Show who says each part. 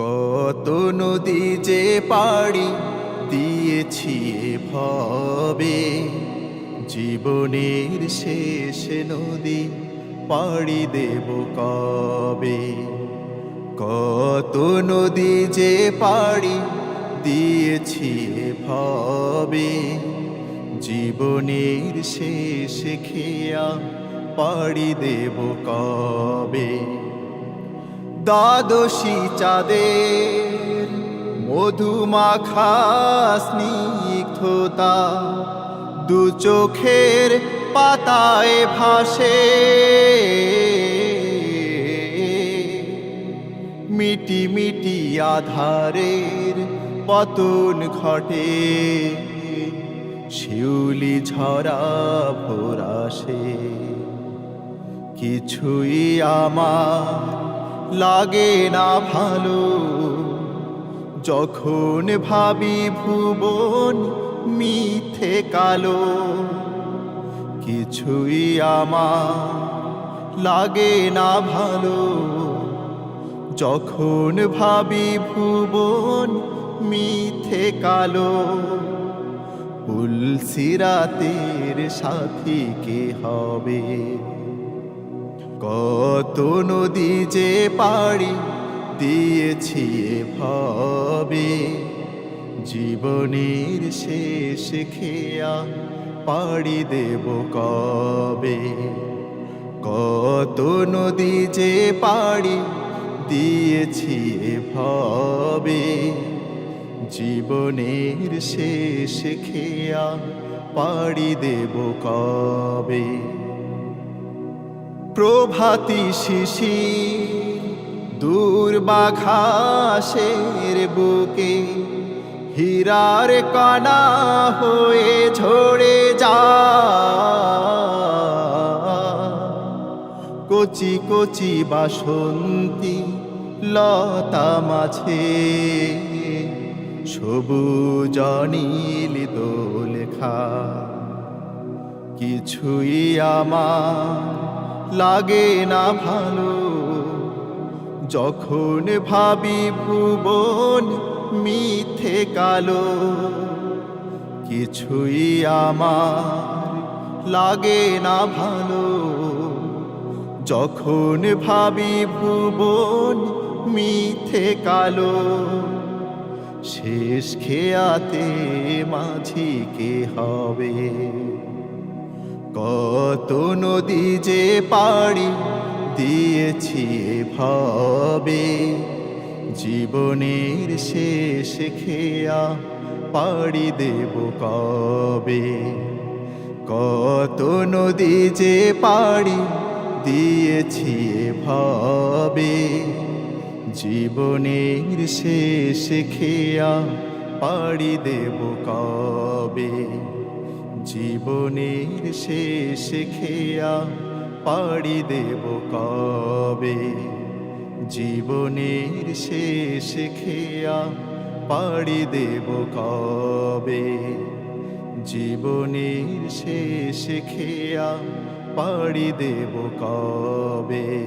Speaker 1: কত নদী যে পাড়ি দিয়েছি ভবে জীবনের শেষ নদী পাড়ি দেব কবে? কত নদী যে পাড়ি দিয়েছি ভবে জীবনের শেষ খেয়া পাড়ি দেব কবে? দ্বাদশী চাঁদের মধুমাখা স্নিগ্ধতা দু চোখের পাতায় ভাসে। মিটি মিটি আধারের পতন ঘটে, শিউলি ঝরা ভোরাসে কিছুই আমার লাগে না ভালো। যখন ভাবি ভুবন মিথে কালো, কিছুই আমার লাগে না ভালো। যখন ভাবি ভুবন মিথ্যে কালো পুলসিরাতের সাথী কে হবে? কত নদী যে পাড়ি দিয়েছি ভাবে জীবনের শেষ খেয়া পাড়ি দেব কবে? কত নদী যে পাড়ি দিয়েছি ভাবে জীবনের শেষ খেয়া পাড়ি দেব কবে? প্রভাতি শিশির দূর্বাঘাসের বুকে হীরার কণা হয়ে ঝরে যা। কচি কচি বাসন্তী লতা মাঝে, সবুজ নীল দোলখা, কিছুই আমার লাগে না ভালো। যখন ভাবি ভুবন মিথে কালো, কিছুই আমার লাগে না ভালো। যখন ভাবি ভুবন মিথে কালো, শেষ খেয়াতে মাঝি কে হবে? কত নদী যে পাড়ি দিয়েছি ভাবে জীবনের শেষ খেয়া পাড়ি দেব কবে? কত নদী যে পাড়ি দিয়েছি ভাবে জীবনের শেষ খেয়া পাড়ি দেব কবে? জীবনের শেষ খেয়া পাড়ি দেব কবে? জীবনের শেষ খেয়া পাড়ি দেব কবে? জীবনের শেষ খেয়া পাড়ি দেব কবে?